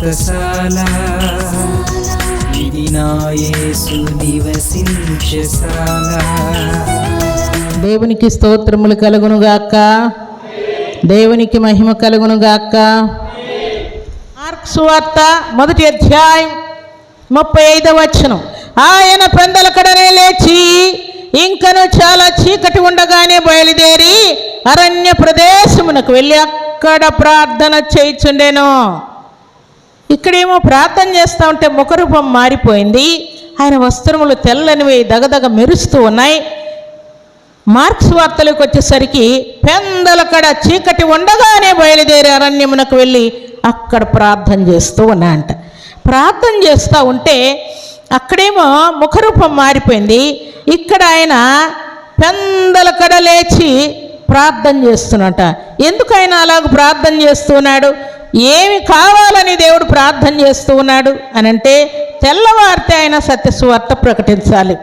వ్రతశాల ఇది నివసించశాల దేవునికి స్తోత్రములు కలుగునుగాక. దేవునికి మహిమ కలుగునుగాక. మార్క్స్ వార్త మొదటి అధ్యాయం ముప్పై ఐదవ వచనం. ఆయన పెందలకడనే లేచి ఇంకను చాలా చీకటి ఉండగానే బయలుదేరి అరణ్య ప్రదేశమునకు వెళ్ళి అక్కడ ప్రార్థన చేయిచుండెను. ఇక్కడేమో ప్రార్థన చేస్తూ ఉంటే ముఖరూపం మారిపోయింది. ఆయన వస్త్రములు తెల్లనివి దగదగ మెరుస్తూ ఉన్నాయి. మార్క్స్ వార్తలకు వచ్చేసరికి పెందలకడ చీకటి ఉండగానే బయలుదేరి అరణ్యమునకు వెళ్ళి అక్కడ ప్రార్థన చేస్తూ ఉన్నాయంట ప్రార్థన చేస్తూ ఉంటే అక్కడేమో ముఖరూపం మారిపోయింది. ఇక్కడ ఆయన పెందలకడ లేచి ప్రార్థన చేస్తున్నట ఎందుకు ఆయన అలాగ ప్రార్థన చేస్తున్నాడు? ఏమి కావాలని దేవుడు ప్రార్థన చేస్తూ ఉన్నాడు అని అంటే తెల్లవారితే ఆయన సత్యస్వార్త ప్రకటించాలి.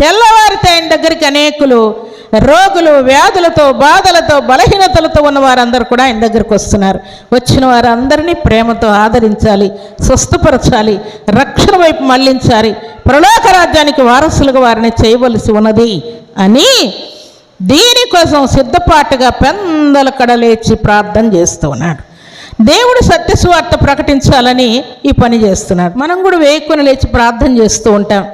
తెల్లవారితే ఆయన దగ్గరికి అనేకులు రోగులు వ్యాధులతో బాధలతో బలహీనతలతో ఉన్న వారందరూ కూడా ఆయన దగ్గరికి వస్తున్నారు. వచ్చిన వారందరినీ ప్రేమతో ఆదరించాలి స్వస్థపరచాలి రక్షణ వైపు మళ్ళించాలి ప్రలోక రాజ్యానికి వారసులుగా వారిని చేయవలసి ఉన్నది అని దీనికోసం సిద్ధపాటుగా పెందల కడలేచి ప్రార్థన చేస్తూ ఉన్నాడు. దేవుడు సత్యస్వార్త ప్రకటించాలని ఈ పని చేస్తున్నాడు మనం కూడా వేయకొని లేచి ప్రార్థన చేస్తూ ఉంటాం.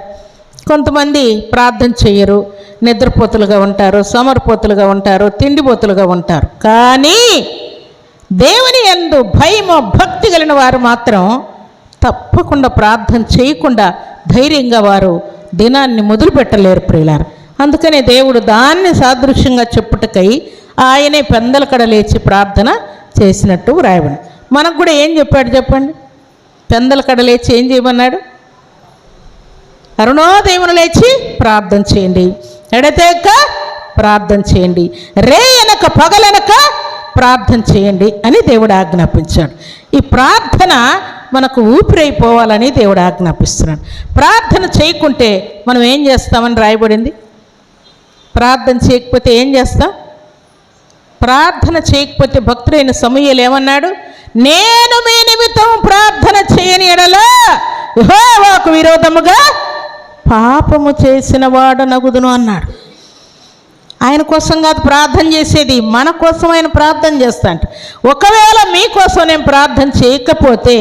కొంతమంది ప్రార్థన చెయ్యరు నిద్రపోతులుగా ఉంటారు సమర్పోతులుగా ఉంటారు తిండిపోతులుగా ఉంటారు. కానీ దేవుని ఎందు భయం భక్తి కలిగిన వారు మాత్రం తప్పకుండా ప్రార్థన చేయకుండా ధైర్యంగా వారు దినాన్ని మొదలుపెట్టలేరు ప్రియులారు. అందుకనే దేవుడు దాన్ని సాదృశ్యంగా చెప్పుటకై ఆయనే పెందలకడ లేచి ప్రార్థన చేసినట్టు వ్రాయబడి. మనకు కూడా ఏం చెప్పాడు చెప్పండి? పెందల లేచి ఏం చేయమన్నాడు? అరుణోదయమును లేచి ప్రార్థన చేయండి. ఎడతేక ప్రార్థన చేయండి. రే అనక పగలనక ప్రార్థన చేయండి అని దేవుడు ఆజ్ఞాపించాడు. ఈ ప్రార్థన మనకు ఊపిరైపోవాలని దేవుడు ఆజ్ఞాపిస్తున్నాడు. ప్రార్థన చేయకుంటే మనం ఏం చేస్తామని రాయబడింది? ప్రార్థన చేయకపోతే ఏం చేస్తాం? ప్రార్థన చేయకపోతే భక్తుడైన సమూహలు ఏమన్నాడు? నేను మీ నిమిత్తం ప్రార్థన చేయని ఎడలా యెహోవాకు విరోధముగా పాపము చేసిన వాడు నగుదును అన్నాడు. ఆయన కోసం కాదు ప్రార్థన చేసేది. మన కోసం ఆయన ప్రార్థన చేస్తాంట. ఒకవేళ మీకోసం నేను ప్రార్థన చేయకపోతే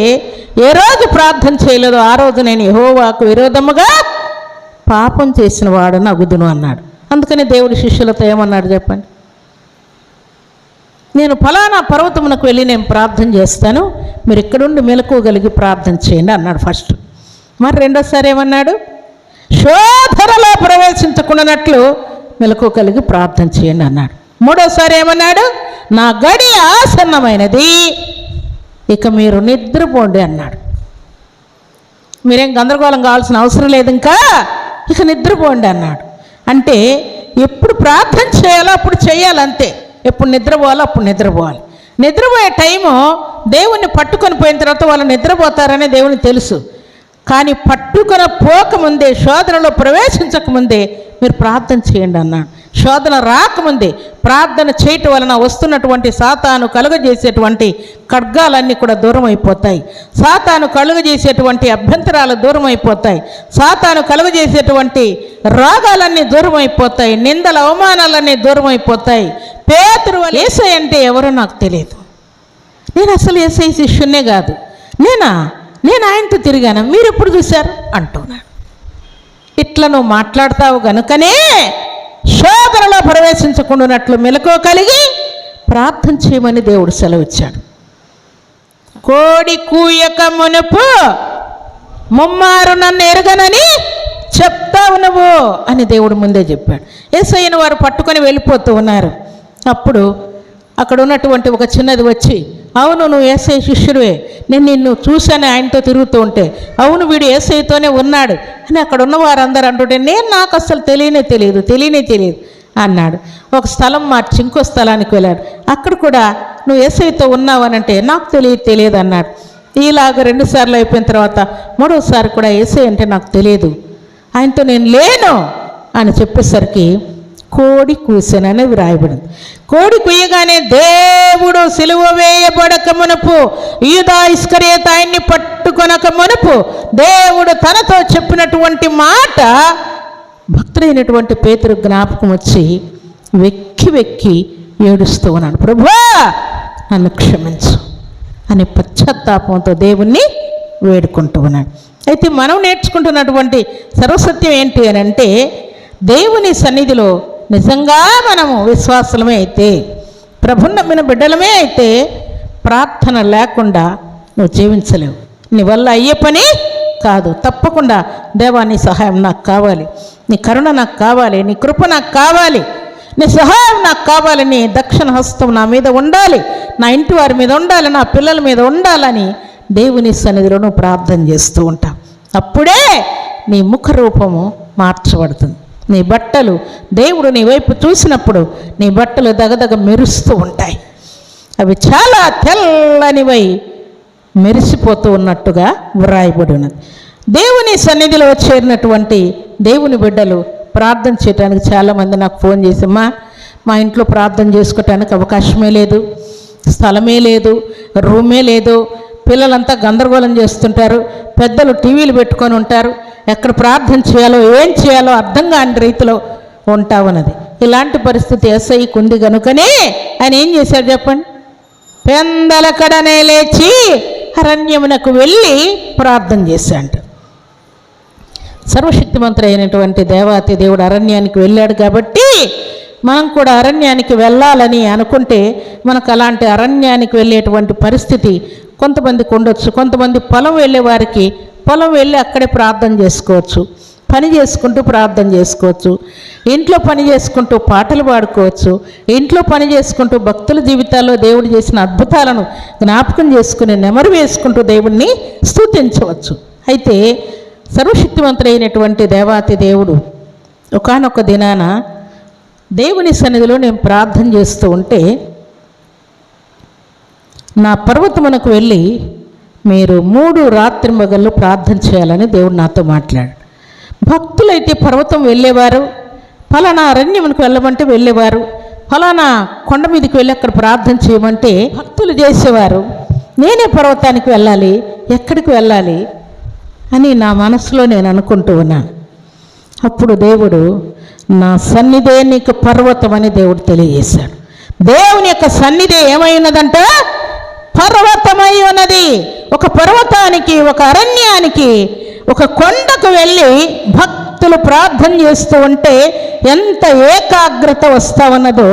ఏ రోజు ప్రార్థన చేయలేదో ఆ రోజు నేను యహోవాకు విరోధముగా పాపం చేసిన వాడు నగుదును అన్నాడు. అందుకని దేవుడి శిష్యులతో ఏమన్నాడు చెప్పండి? నేను ఫలానా పర్వతమునకు వెళ్ళి నేను ప్రార్థన చేస్తాను. మీరు ఇక్కడుండి మెలకువగలిగి ప్రార్థన చేయండి అన్నాడు ఫస్ట్. మరి రెండోసారి ఏమన్నాడు? శోధనలో ప్రవేశించకుండానట్లు మెలకువగలిగి ప్రార్థన చేయండి అన్నాడు. మూడోసారి ఏమన్నాడు? నా గడి ఆసన్నమైనది ఇక మీరు నిద్రపోండి అన్నాడు. మీరేం గందరగోళం కావాల్సిన అవసరం లేదు ఇంకా? ఇక నిద్రపోండి అన్నాడు. అంటే ఎప్పుడు ప్రార్థన చేయాలో అప్పుడు చేయాలంతే. ఎప్పుడు నిద్రపోవాలో అప్పుడు నిద్రపోవాలి. నిద్రపోయే టైము దేవుణ్ణి పట్టుకొని పోయిన తర్వాత వాళ్ళు నిద్రపోతారనే దేవునికి తెలుసు. కానీ పట్టుకున పోకముందే శోధనలో ప్రవేశించకముందే మీరు ప్రార్థన చేయండి అన్నాడు శోధన రాకముందే ప్రార్థన చేయటం వలన వస్తున్నటువంటి సాతాను కలుగజేసేటువంటి ఖడ్గాలన్నీ కూడా దూరం అయిపోతాయి సాతాను కలుగజేసేటువంటి అభ్యంతరాలు దూరం అయిపోతాయి సాతాను కలుగజేసేటువంటి రోగాలన్నీ దూరం అయిపోతాయి నిందల అవమానాలన్నీ దూరం అయిపోతాయి పేతురు ఏసై అంటే ఎవరో నాకు తెలియదు. నేను అసలు ఏసై శిష్యున్నే కాదు. నేనా? నేను ఆయనతో తిరిగాను. మీరు ఎప్పుడు చూశారు? అంటున్నాడు ఇట్లా నువ్వు మాట్లాడతావు గనుకనే శోధనలో ప్రవేశించకుండానట్లు మెలకువ కలిగి ప్రార్థన చేయమని దేవుడు సెలవిచ్చాడు. కోడి కూయక మునుపు ముమ్మారు నన్ను ఎరగనని చెప్తావు నువ్వు అని దేవుడు ముందే చెప్పాడు. ఏసయ్యను వారు పట్టుకొని వెళ్ళిపోతూ ఉన్నారు. అప్పుడు అక్కడ ఉన్నటువంటి ఒక చిన్నది వచ్చి అవును నువ్వు ఏసై శిష్యుడివే. నేను నిన్ను చూశాను ఆయనతో తిరుగుతూ ఉంటే. అవును వీడు ఏసైతోనే ఉన్నాడు. అని అక్కడ ఉన్న వారందరూ అంటుంటే నేను నాకు అసలు తెలియనే తెలియదు తెలియనే తెలియదు అన్నాడు. ఒక స్థలం మార్చి ఇంకో స్థలానికి వెళ్ళాడు. అక్కడ కూడా నువ్వు ఏసఐతో ఉన్నావనంటే నాకు తెలియదు తెలియదు అన్నాడు. ఇలాగ రెండుసార్లు అయిపోయిన తర్వాత మూడోసారి కూడా ఏసై అంటే నాకు తెలియదు. ఆయనతో నేను లేను అని చెప్పేసరికి కోడి కూసెనని వ్రాయబడింది కోడి కుయ్యగానే దేవుడు సిలువ వేయబడక మునుపు యూదా ఇస్కరేత ఆయన్ని పట్టుకొనక మునుపు దేవుడు తనతో చెప్పినటువంటి మాట భక్తుడైనటువంటి పేతురు జ్ఞాపకం వచ్చి వెక్కి వెక్కి ఏడుస్తూ ఉన్నాడు ప్రభా నన్ను క్షమించు అని పశ్చాత్తాపంతో దేవుణ్ణి వేడుకుంటూ ఉన్నాడు అయితే మనం నేర్చుకుంటున్నటువంటి సర్వసత్యం ఏంటి అని అంటే దేవుని సన్నిధిలో నిజంగా మనము విశ్వాసలమే అయితే ప్రభుని నమ్మిన బిడ్డలమే అయితే ప్రార్థన లేకుండా నువ్వు జీవించలేవు. నీ వల్ల అయ్యే పని కాదు. తప్పకుండా దేవా నీ సహాయం నాకు కావాలి. నీ కరుణ నాకు కావాలి. నీ కృప నాకు కావాలి. నీ సహాయం నాకు కావాలి. నీ దక్షిణ హస్తం నా మీద ఉండాలి. నా ఇంటి వారి మీద ఉండాలి. నా పిల్లల మీద ఉండాలని దేవుని సన్నిధిలో నువ్వు ప్రార్థన చేస్తూ ఉంటావు అప్పుడే నీ ముఖ రూపము మార్చబడుతుంది. నీ బట్టలు దేవుడు నీ వైపు చూసినప్పుడు నీ బట్టలు దగదగ మెరుస్తూ ఉంటాయి. అవి చాలా తెల్లనివై మెరిసిపోతూ ఉన్నట్టుగా వ్రాయబడి ఉన్నది దేవుని సన్నిధిలో చేరినటువంటి దేవుని బిడ్డలు ప్రార్థన చేయడానికి చాలామంది నాకు ఫోన్ చేసమ్మా మా ఇంట్లో ప్రార్థన చేసుకోవటానికి అవకాశమే లేదు స్థలమే లేదు రూమే లేదు పిల్లలంతా గందరగోళం చేస్తుంటారు పెద్దలు టీవీలు పెట్టుకొని ఉంటారు ఎక్కడ ప్రార్థన చేయాలో ఏం చేయాలో అర్థం కాని రీతిలో ఉంటామన్నది ఇలాంటి పరిస్థితి ఎస్ఐకి ఉంది కనుకనే ఆయన ఏం చేశాడు చెప్పండి? పెందలకడనే లేచి అరణ్యమునకు వెళ్ళి ప్రార్థన చేశాడు. సర్వశక్తిమంతుడు అయినటువంటి దేవాతి దేవుడు అరణ్యానికి వెళ్ళాడు కాబట్టి మనం కూడా అరణ్యానికి వెళ్ళాలని అనుకుంటే మనకు అలాంటి అరణ్యానికి వెళ్ళేటువంటి పరిస్థితి కొంతమందికి ఉండొచ్చు. కొంతమంది పొలం వెళ్ళే వారికి పొలం వెళ్ళి అక్కడే ప్రార్థన చేసుకోవచ్చు. పని చేసుకుంటూ ప్రార్థన చేసుకోవచ్చు. ఇంట్లో పని చేసుకుంటూ పాటలు పాడుకోవచ్చు. ఇంట్లో పని చేసుకుంటూ భక్తుల జీవితాల్లో దేవుడు చేసిన అద్భుతాలను జ్ఞాపకం చేసుకుని నెమరు వేసుకుంటూ దేవుణ్ణి స్థుతించవచ్చు అయితే సర్వశక్తివంతుడైనటువంటి దేవాతి దేవుడు ఒకానొక దినాన దేవుని సన్నిధిలో నేను ప్రార్థన చేస్తూ ఉంటే నా పర్వతమునకు వెళ్ళి మీరు మూడు రాత్రి మొగళ్ళు ప్రార్థన చేయాలని దేవుడు నాతో మాట్లాడు భక్తులైతే పర్వతం వెళ్ళేవారు ఫలానా అరణ్యమునికి వెళ్ళమంటే వెళ్ళేవారు ఫలానా కొండ మీదకి వెళ్ళి అక్కడ ప్రార్థన చేయమంటే భక్తులు చేసేవారు. నేనే పర్వతానికి వెళ్ళాలి ఎక్కడికి వెళ్ళాలి అని నా మనసులో నేను అనుకుంటూ ఉన్నాను అప్పుడు దేవుడు నా సన్నిధే నీకు పర్వతం అని దేవుడు తెలియజేశాడు. దేవుని యొక్క సన్నిధి ఏమైనదంటే పర్వతమై ఉన్నది. ఒక పర్వతానికి ఒక అరణ్యానికి ఒక కొండకు వెళ్ళి భక్తులు ప్రార్థన చేస్తూ ఉంటే ఎంత ఏకాగ్రత వస్తా ఉన్నదో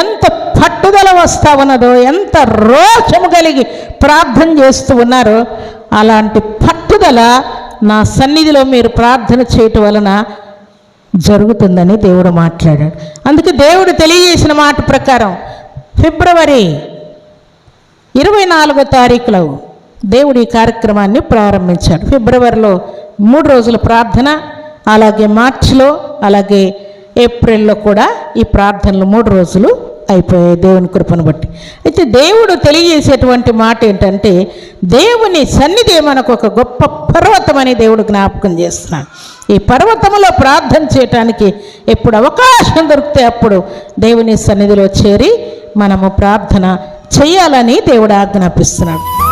ఎంత పట్టుదల వస్తా ఉన్నదో ఎంత రోషము కలిగి ప్రార్థన చేస్తూ ఉన్నారో అలాంటి పట్టుదల నా సన్నిధిలో మీరు ప్రార్థన చేయటం వలన జరుగుతుందని దేవుడు మాట్లాడాడు. అందుకే దేవుడు తెలియజేసిన మాట ప్రకారం ఫిబ్రవరి ఇరవై నాలుగో తారీఖులో దేవుడు ఈ కార్యక్రమాన్ని ప్రారంభించాడు. ఫిబ్రవరిలో మూడు రోజుల ప్రార్థన అలాగే మార్చిలో అలాగే ఏప్రిల్లో కూడా ఈ ప్రార్థనలు మూడు రోజులు అయిపోయాయి దేవుని కృపను బట్టి. అయితే దేవుడు తెలియజేసేటువంటి మాట ఏంటంటే దేవుని సన్నిధి మనకు ఒక గొప్ప పర్వతం అని దేవుడు జ్ఞాపకం చేస్తున్నాడు. ఈ పర్వతంలో ప్రార్థన చేయటానికి ఎప్పుడు అవకాశం దొరికితే అప్పుడు దేవుని సన్నిధిలో చేరి మనము ప్రార్థన చేయాలని దేవుడు ఆజ్ఞాపిస్తున్నాడు.